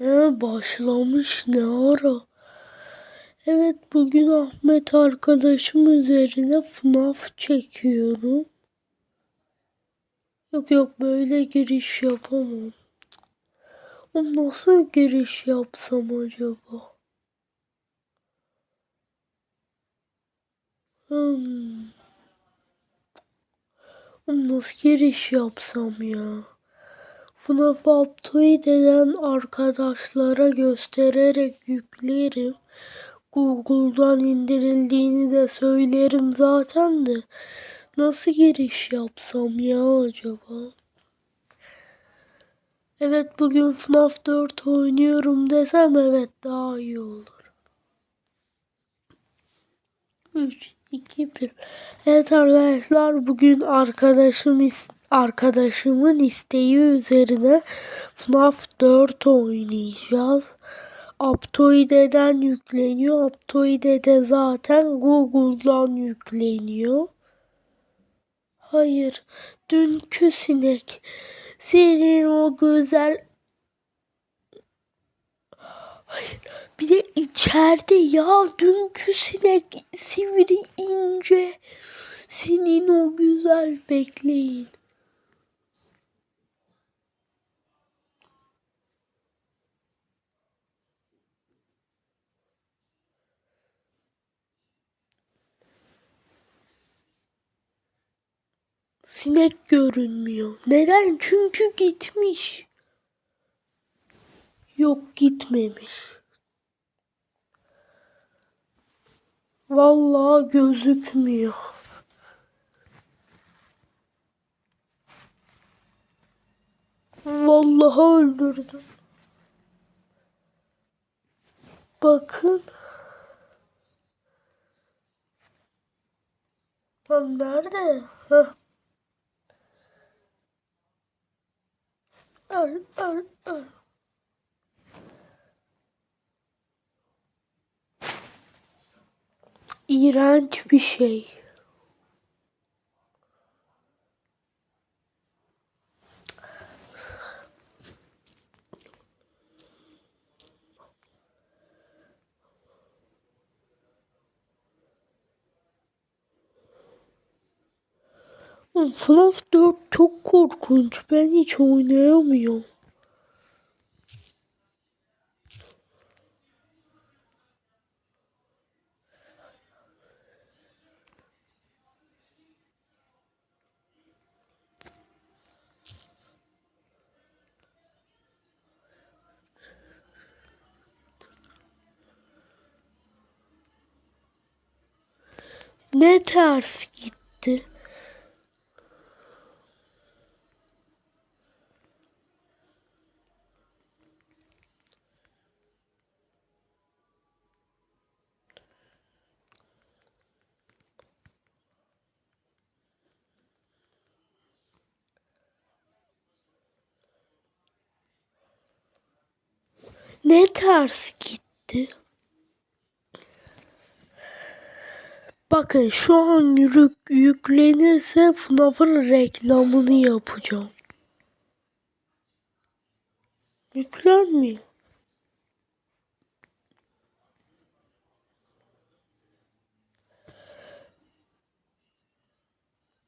He, başlamış ne ara? Evet bugün Ahmet arkadaşım üzerine FNAF çekiyorum. Yok yok böyle giriş yapamam. O nasıl giriş yapsam acaba? Hmm. Nasıl giriş yapsam ya? FNAF Update eden arkadaşlara göstererek yüklerim. Google'dan indirildiğini de söylerim zaten de. Nasıl giriş yapsam ya acaba? Evet bugün FNAF 4 oynuyorum desem evet daha iyi olur. 3, 2, 1. Evet arkadaşlar bugün arkadaşım arkadaşımın isteği üzerine FNAF 4 oynayacağız. Aptoide'den yükleniyor. Aptoide de zaten Google'dan yükleniyor. Hayır, dünkü sinek. Senin o güzel... Hayır, bir de içeride ya dünkü sinek sivri ince. Senin o güzel bekleyin. Sinek görünmüyor. Neden? Çünkü gitmiş. Yok gitmemiş. Vallahi gözükmüyor. Vallahi öldürdüm. Bakın. Lan nerede? Heh. Öl, öl, öl. İğrenç bir şey. FNAF 4 çok korkunç. Ben hiç oynayamıyorum. Ne ters gitti? Ne ters gitti? Bakın şu an yük, yüklenirse FNAF'ın reklamını yapacağım. Yüklenmiyor.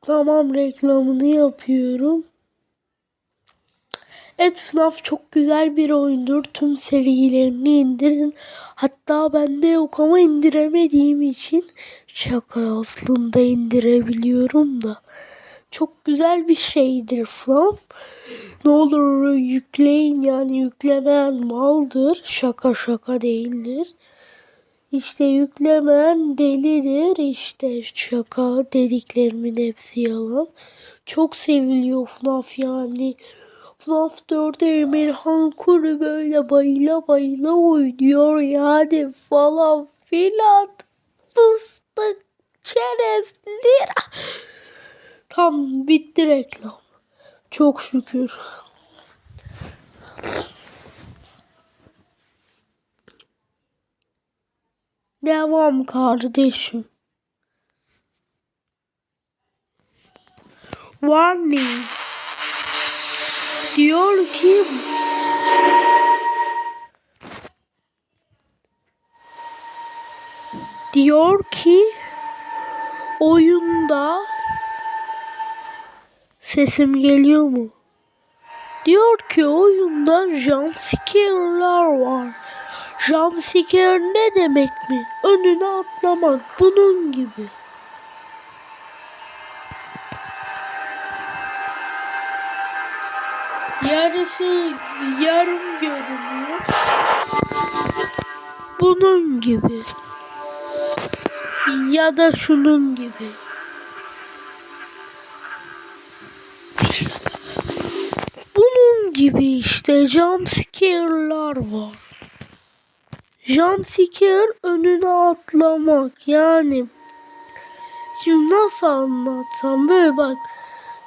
Tamam reklamını yapıyorum. Evet FNAF çok güzel bir oyundur. Tüm serilerini indirin. Hatta bende yok ama indiremediğim için şaka aslında indirebiliyorum da. Çok güzel bir şeydir FNAF. Ne olur yükleyin yani yüklemeyen maldır. Şaka şaka değildir. İşte yüklemeyen delidir. İşte şaka dediklerimin hepsi yalan. Çok seviliyor FNAF yani. 4'e Emirhan Kuru böyle bayıla bayıla oynuyor yani falan filan. Fıstık, çerez, lira. Tam bitti reklam. Çok şükür. Devam kardeşim. Warning diyor ki diyor ki oyunda sesim geliyor mu? Diyor ki oyunda jumpscare'lar var. Jumpscare ne demek mi? Önüne atlamak bunun gibi. Yarısı yarım görünüyor. Bunun gibi. Ya da şunun gibi. Bunun gibi işte jumpscare'lar var. Jumpscare önüne atlamak yani. Şimdi nasıl anlatsam böyle bak.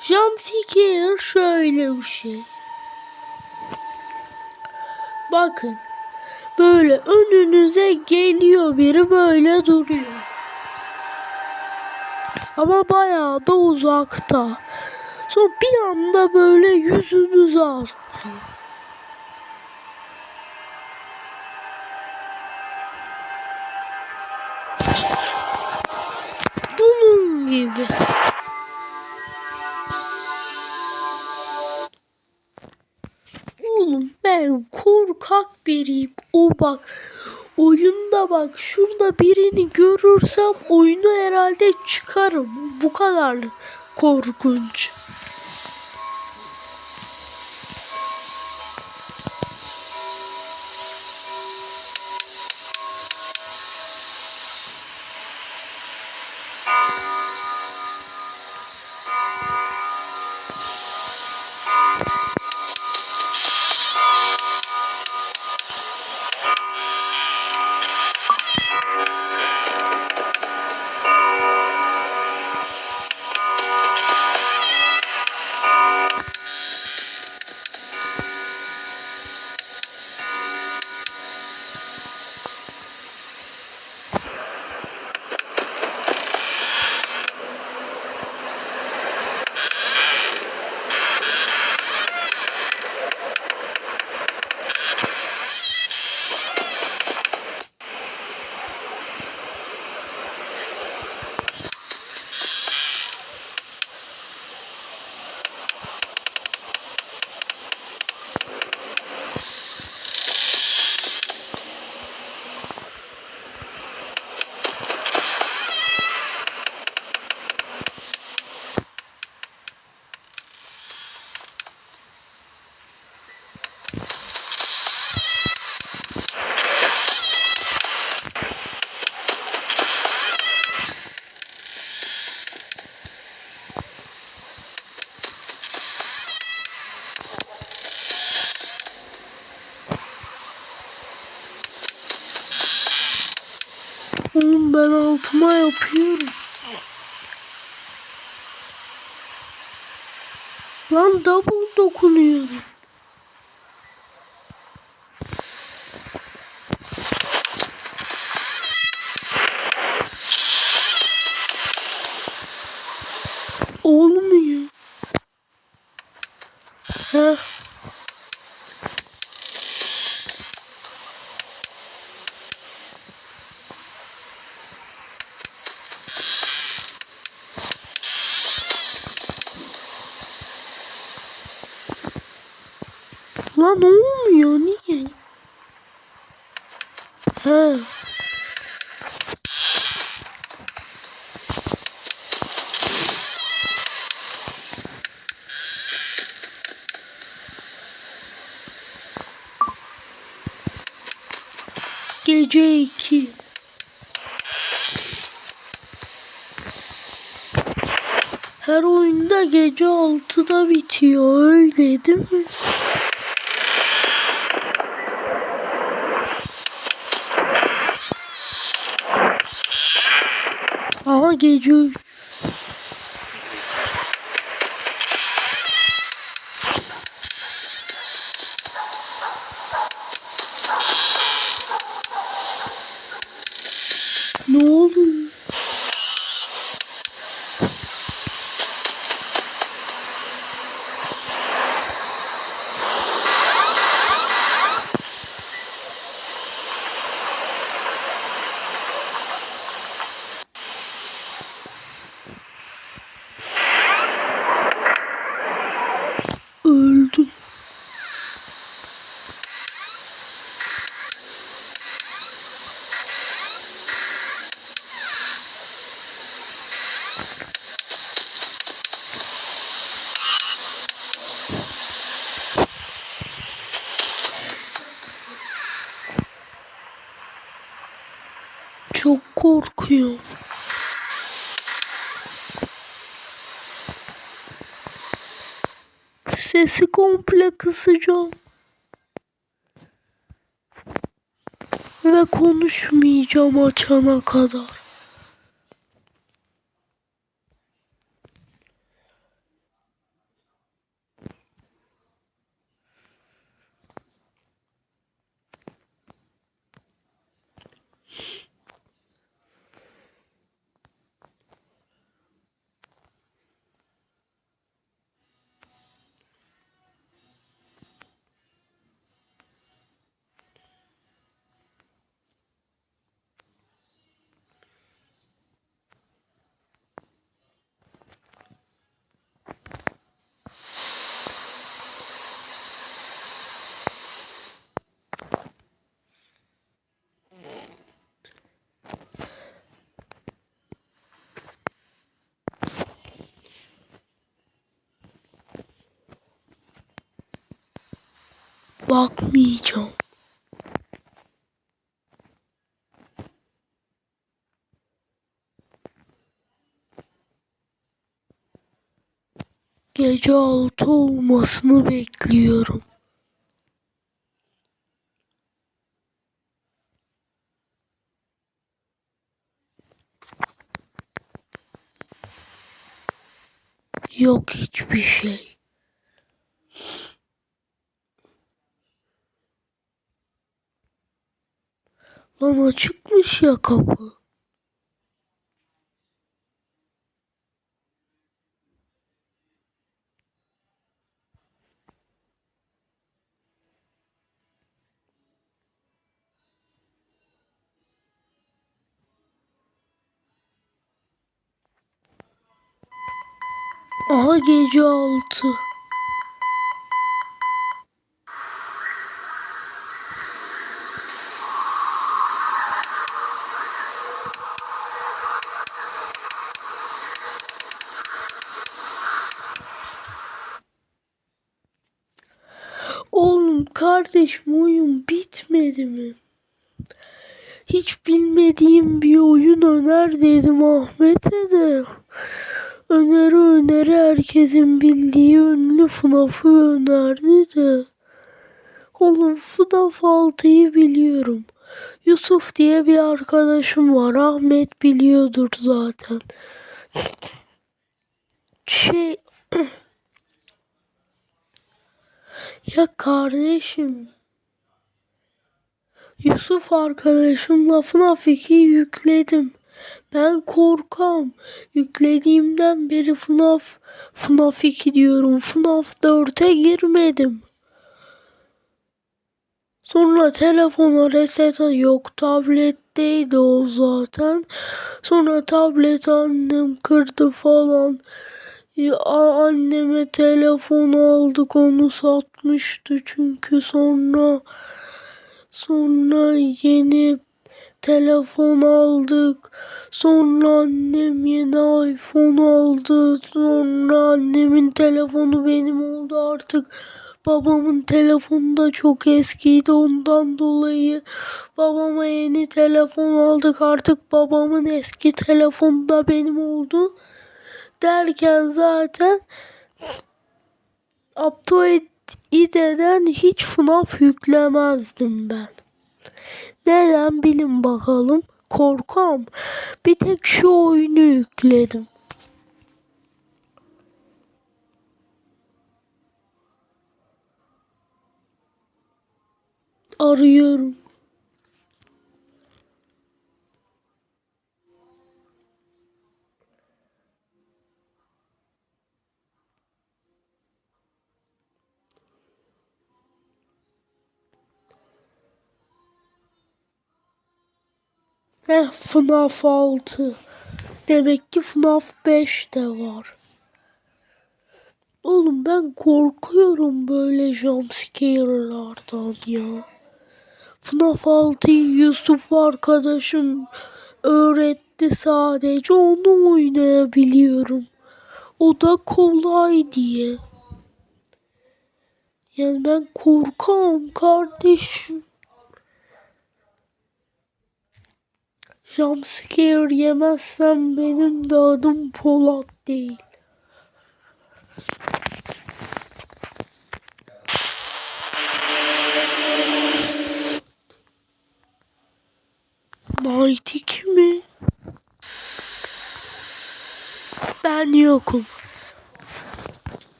Jumpscare şöyle bir şey. Bakın. Böyle önünüze geliyor biri böyle duruyor. Ama bayağı da uzakta. Sonra bir anda böyle yüzünüze atlıyor. Ben korkak biriyim. O bak oyunda bak şurada birini görürsem oyunu herhalde çıkarım. Bu kadar korkunç. Oğlum ben altıma yapıyorum. Lan double dokunuyorum. Olmuyor. Heh. Lan olmuyor niye? Ha. Gece iki. Her oyunda gece altıda bitiyor öyle değil mi? Gece korkuyorum. Sesi komple kısacağım. Ve konuşmayacağım açana kadar. Bakmayacağım. Gece altı olmasını bekliyorum. Yok hiçbir şey. Lan açıkmış ya kapı. Aha gece altı. Oğlum kardeşim oyun bitmedi mi? Hiç bilmediğim bir oyun öner dedim Ahmet'e de. Öneri öneri herkesin bildiği ünlü FNAF'ı önerdi de. Oğlum FNAF 6'yı biliyorum. Yusuf diye bir arkadaşım var. Ahmet biliyordur zaten. Şey... ya kardeşim... Yusuf arkadaşımla FNAF 2'yi yükledim. Ben korkam. Yüklediğimden beri FNAF, FNAF 2 diyorum. FNAF 4'e girmedim. Sonra telefona reset yok tabletteydi o zaten. Sonra tablet annem kırdı falan. Ya, anneme telefon aldık onu satmıştı çünkü sonra sonra yeni telefon aldık. Sonra annem yeni iPhone aldı. Sonra annemin telefonu benim oldu artık. Babamın telefonu da çok eskiydi ondan dolayı babama yeni telefon aldık artık babamın eski telefonu da benim oldu derken zaten Aptoide'den hiç FNAF yüklemezdim ben. Neden bilin bakalım. Korkam. Bir tek şu oyunu yükledim. Arıyorum. Heh FNAF 6. Demek ki FNAF 5 de var. Oğlum ben korkuyorum böyle jumpscare'lardan ya. FNAF 6'yı Yusuf arkadaşım öğretti sadece onu oynayabiliyorum. O da kolay diye. Yani ben korkam kardeşim. Jumpscare yemezsem benim de adım Polat değil. Mighty mi? Ben yokum.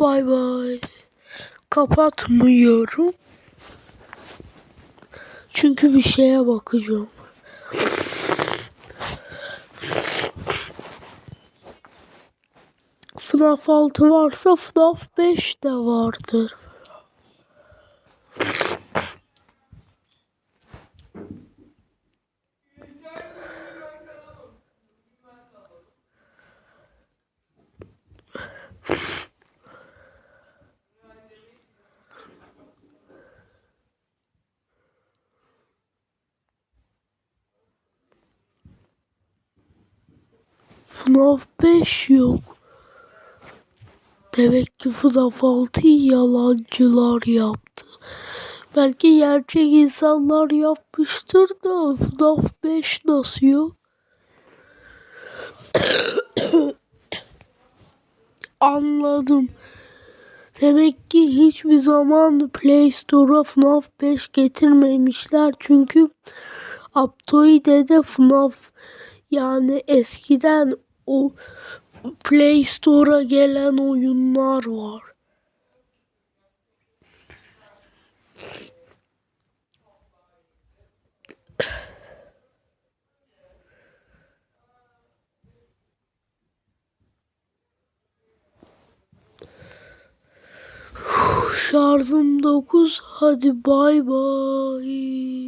Bay bay. Kapatmıyorum. Çünkü bir şeye bakacağım. FNAF 6 varsa FNAF 5 de vardır. FNAF 5 yok. Demek ki FNAF 6'yı yalancılar yaptı. Belki gerçek insanlar yapmıştır da FNAF 5 nasıl yok? Anladım. Demek ki hiçbir zaman Play Store'a FNAF 5 getirmemişler. Çünkü Aptoi'de de FNAF yani eskiden o Play Store'a gelen oyunlar var. Şarjım 9. Hadi bay bay.